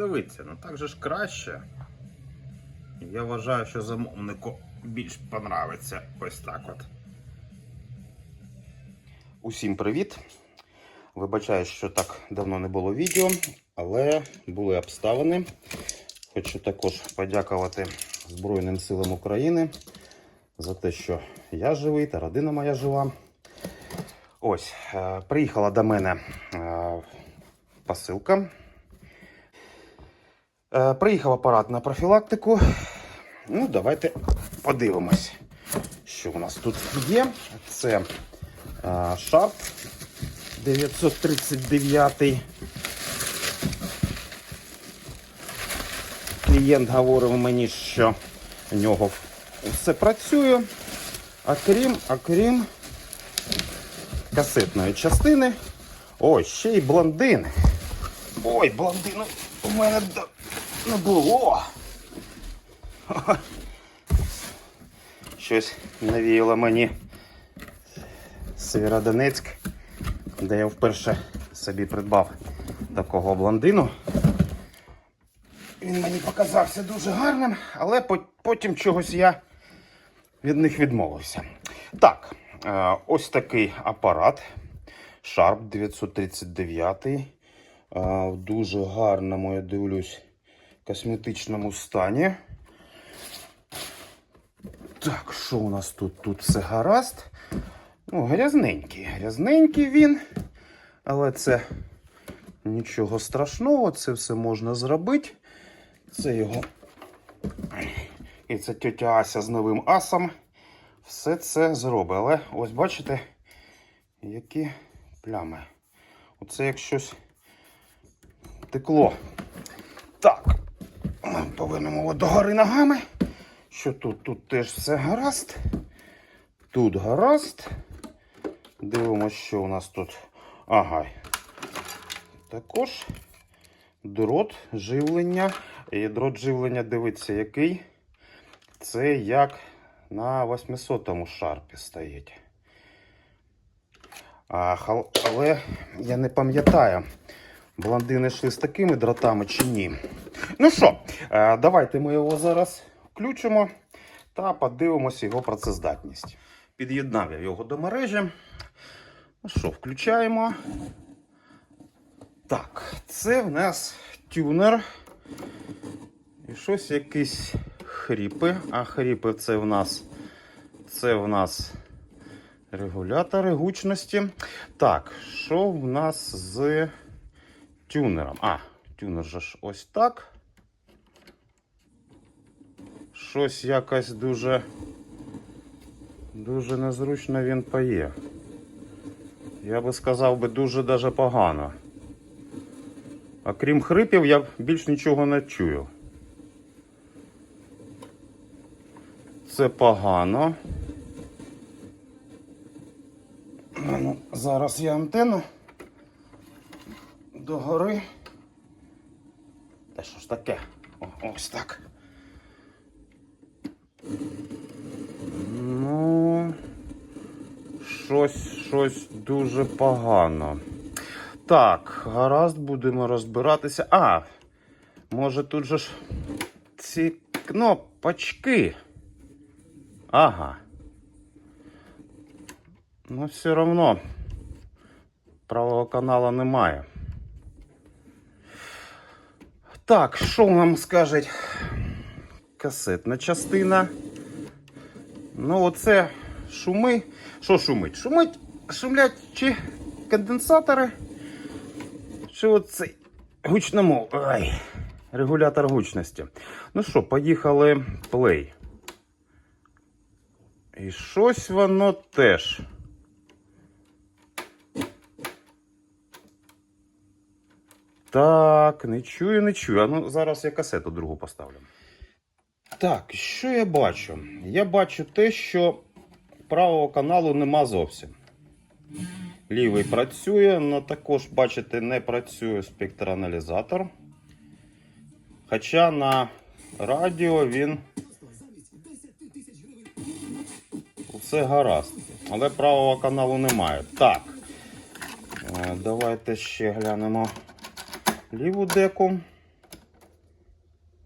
подивіться, ну так же ж краще. Я вважаю, що замовнику більш понравиться ось так от. Усім привіт! Вибачаю, що так давно не було відео, але були обставини. Хочу також подякувати Збройним силам України за те, що я живий та родина моя жива. Ось, е, приїхала до мене е, посилка. Е, приїхав апарат на профілактику. Ну, давайте подивимось, що у нас тут є. Це е, Sharp 939. Клієнт говорив мені, що в нього все працює. А крім, а касетної частини. Ой, ще й блондин. Ой, блондину у мене не було. Щось навіяло мені Сєвєродонецьк, де я вперше собі придбав такого блондину. Він мені показався дуже гарним, але потім чогось я від них відмовився. Так, е, ось такий апарат Sharp 939. е, дуже гарному, я дивлюсь, косметичному стані. Так, що у нас тут? Тут все гаразд. Ну, грязненький. Грязненький він. Але це нічого страшного, це все можна зробити. Це його. І це тетя Ася з новим асом. Все це зробить. Але ось бачите, які плями. Оце як щось текло. Так. Повернемо його догори ногами. Що тут? Тут теж все гаразд. Тут гаразд. Дивимося, що у нас тут. Ага. Також дрот живлення. І дрот живлення дивиться, який. Це як на 800-му шарпі стоїть. А, але я не пам'ятаю, блондини йшли з такими дротами чи ні. Ну що, е, давайте ми його зараз включимо та подивимося його працездатність. Під'єднав я його до мережі. Ну що, включаємо. Так, це в нас тюнер. І щось якісь хріпи. А хріпи це в нас. Це в нас регулятори гучності. Так, що в нас з тюнером? А, тюнер же ж ось так. Щось якось дуже. Дуже незручно він пає. Я би сказав би дуже даже погано. А крім хрипів, я більш нічого не чую. Це погано. Ну, зараз я антенну догори. Та що ж таке? О, ось так. Ну, щось, щось дуже погано. Так, гаразд, будемо розбиратися. А, може тут же ж ці кнопочки. Ага. Ну, все одно правого канала немає. Так, що нам скажуть? Касетна частина. Ну, оце шуми. Що шумить? Шумить, шумлять чи конденсатори, чи оцей гучному. Ай, регулятор гучності. Ну що, поїхали плей. І щось воно теж. Так, не чую, не чую. А ну зараз я касету другу поставлю. Так, що я бачу? Я бачу те, що правого каналу нема зовсім. Лівий працює, але також, бачите, не працює спектроаналізатор. Хоча на радіо він все гаразд. Але правого каналу немає. Так. Е, Давайте ще глянемо ліву деку.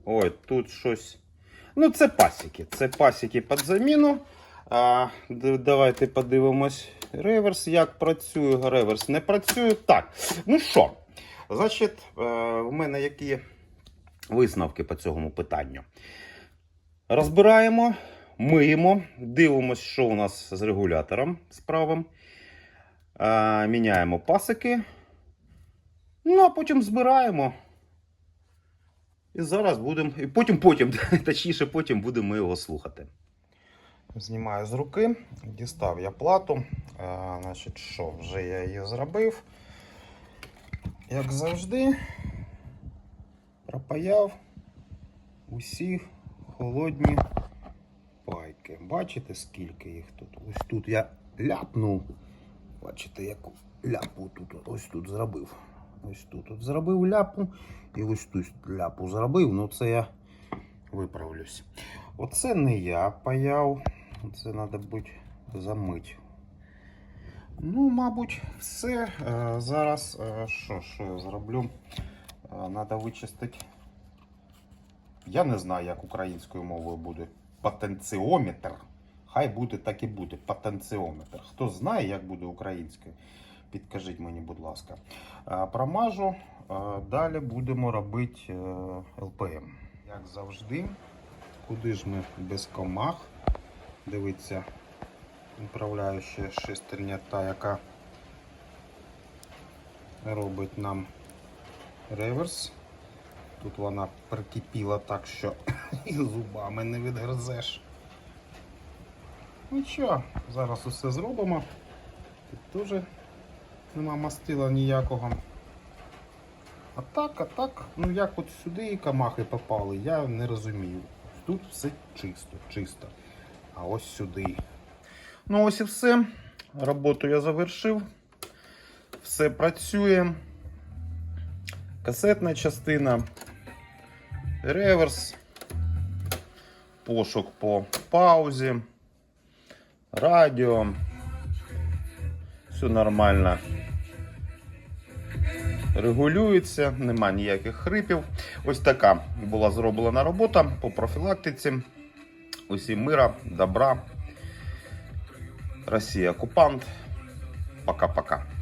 Ой, тут щось. Ну, це пасіки. Це пасіки під заміну. А, давайте подивимось. Реверс як працює. Реверс не працює. Так. Ну що, значить, е, в мене які висновки по цьому питанню. Розбираємо, миємо, дивимося, що у нас з регулятором з правим. Е, міняємо пасики. Ну, а потім збираємо. І зараз будемо. І потім, потім, точніше, потім будемо його слухати. Знімаю з руки, дістав я плату. А, значить, що, вже я її зробив. Як завжди, пропаяв усі холодні пайки. Бачите, скільки їх тут? Ось тут я ляпнув. Бачите, яку ляпу тут ось тут зробив. Ось тут от зробив ляпу і ось тут ляпу зробив. Ну це я виправлюсь. Оце не я паяв. Це треба буде замить. Ну, мабуть, все. Е, Зараз е, що, що я зроблю? Треба вичистити. Я не знаю, як українською мовою буде потенціометр. Хай буде так і буде. Потенціометр. Хто знає, як буде українською, підкажіть мені, будь ласка. Промажу. Далі будемо робити е, ЛПМ. Як завжди, куди ж ми без комах? Дивіться, управляюча шестерня та, яка робить нам реверс. Тут вона прикипіла так, що і зубами не відгризеш. Що, зараз усе зробимо. Тут теж нема мастила ніякого. А так, а так, ну як от сюди і камахи попали, я не розумію. Тут все чисто, чисто. А ось сюди. Ну ось і все. Роботу я завершив. Все працює. Касетна частина, реверс, пошук по паузі, радіо. Все нормально. Регулюється, нема ніяких хрипів. Ось така була зроблена робота по профілактиці. Усім мира, добра. Росія окупант. Пока-пока.